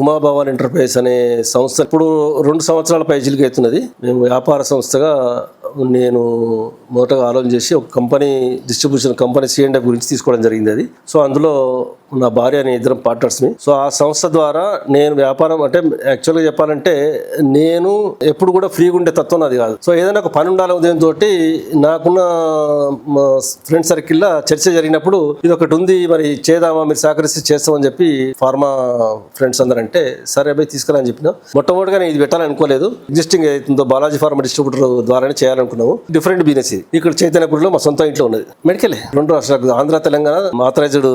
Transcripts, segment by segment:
ఉమాభవన్ enterprise అనే సంస్థ ఇప్పుడు రెండు సంవత్సరాల పైచిలకి అవుతున్నది. మేము వ్యాపార సంస్థగా నేను మొదటగా ఆలోచన చేసి ఒక కంపెనీ డిస్ట్రిబ్యూషన్ కంపెనీ సిఎండ్ఎఫ్ గురించి తీసుకోవడం జరిగింది అది. సో అందులో నా భార్య అనే ఇద్దరం పార్ట్నర్స్ని. సో ఆ సంస్థ ద్వారా నేను వ్యాపారం అంటే యాక్చువల్గా చెప్పాలంటే నేను ఎప్పుడు కూడా ఫ్రీగా ఉండే తత్వం నాది కాదు. సో ఏదైనా ఒక పని ఉండాలి ఉదయంతో నాకున్న ఫ్రెండ్ సర్కిల్లో చర్చ జరిగినప్పుడు ఇది ఒకటి ఉంది మరి చేద్దామా మీరు సహకరిస్తే చేస్తామని చెప్పి ఫార్మా ఫ్రెండ్స్ అందరంటే సరే అబ్బాయి తీసుకురా అని చెప్పిన. మొట్టమొదటిగా నేను ఇది పెట్టాలనుకోలేదు ఎగ్జిస్టింగ్ ఏదైతుందో బాలాజీ ఫార్మా డిస్ట్రిబ్యూటర్ ద్వారానే చేయాలనుకున్నాము. డిఫరెంట్ బిజినెస్ ఇది. ఇక్కడ చైతన్యపూర్లో మా సొంత ఇంట్లో ఉన్నది. మెడికల్. రెండు రాష్ట్రాలు ఆంధ్ర తెలంగాణ ఆథరైజ్డ్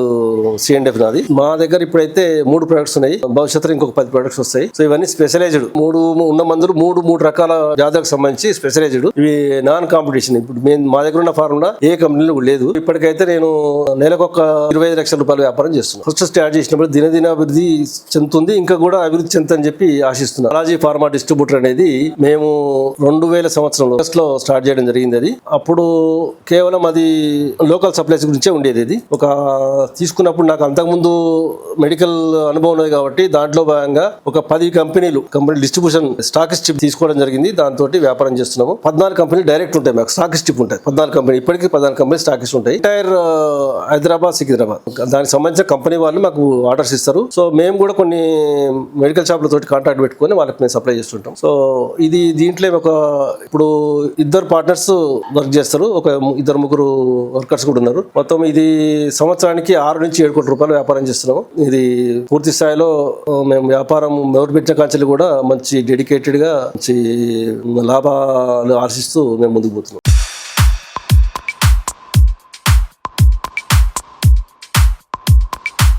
సిఎండ్ఎఫ్ నాది మా దగ్గర ఇప్పుడైతే మూడు ప్రొడక్ట్స్ ఉన్నాయి. భవిష్యత్తులో ఇంకొక పది ప్రొడక్ట్స్ వస్తాయి. సో ఇవన్నీ స్పెషలైజ్డ్ మూడు ఉన్న మందులు మూడు మూడు రకాల జాతులకు సంబంధించి స్పెషలైజ్డ్ ఇవి నాన్ కాంపిటీషన్ ఇప్పుడు మేము మా దగ్గర ఉన్న ఫార్ములా ఏ కంపెనీలో లేదు. ఇప్పటికైతే నేను నెలకు ఒక ఇరవై ఐదు లక్షల రూపాయల వ్యాపారం చేస్తున్నాను ఫస్ట్ స్టార్ట్ చేసినప్పుడు దినదిన అభివృద్ధి చెందుతుంది. ఇంకా కూడా అభివృద్ధి చెందుతని చెప్పి ఆశిస్తున్నాను అలాజీ ఫార్మా డిస్ట్రిబ్యూటర్ అనేది మేము రెండు వేల సంవత్సరంలో ఫస్ట్లో స్టార్ట్ చేయడం జరిగింది అది. అప్పుడు కేవలం అది లోకల్ సప్లైస్ గురించే ఉండేది ఇది ఒక తీసుకున్నప్పుడు నాకు అంతకుముందు మెడికల్ అనుభవం ఉన్నది కాబట్టి దాంట్లో భాగంగా ఒక పది కంపెనీలు కంపెనీ డిస్ట్రిబ్యూషన్ స్టాక్ స్టిప్ తీసుకోవడం జరిగింది. దాంతో వ్యాపారం చేస్తున్నాము. పద్నాలుగు కంపెనీలు డైరెక్ట్ ఉంటాయి మాకు. స్టాక్ స్టిప్ ఉంటాయి. పద్నాలుగు కంపెనీ ఇప్పటికీ పద్నాలుగు కంపెనీ స్టాకిస్ట్ ఉంటాయి. ఎంటైర్ హైదరాబాద్ సికింద్రాబాద్. దానికి సంబంధించిన కంపెనీ వాళ్ళు మాకు ఆర్డర్స్ ఇస్తారు. సో మేము కూడా కొన్ని మెడికల్ షాపులతో కాంట్రాక్ట్ కాంటాక్ట్ పెట్టుకొని వాళ్ళకి మేము సప్లై చేస్తుంటాం. సో ఇది దీంట్లో ఒక ఇప్పుడు ఇద్దరు పార్ట్నర్స్ వర్క్ చేస్తారు. ఒక ఇద్దరు ముగ్గురు వర్కర్స్ కూడా ఉన్నారు. మొత్తం ఇది సంవత్సరానికి ఆరు నుంచి ఏడు కోట్ల రూపాయలు వ్యాపారం చేస్తున్నాము. ఇది పూర్తి స్థాయిలో మేము వ్యాపారం మొదలుపెట్టిన కాంచెలు కూడా మంచి డెడికేటెడ్గా మంచి లాభాలు ఆశిస్తూ మేము ముందుకు పోతున్నాం.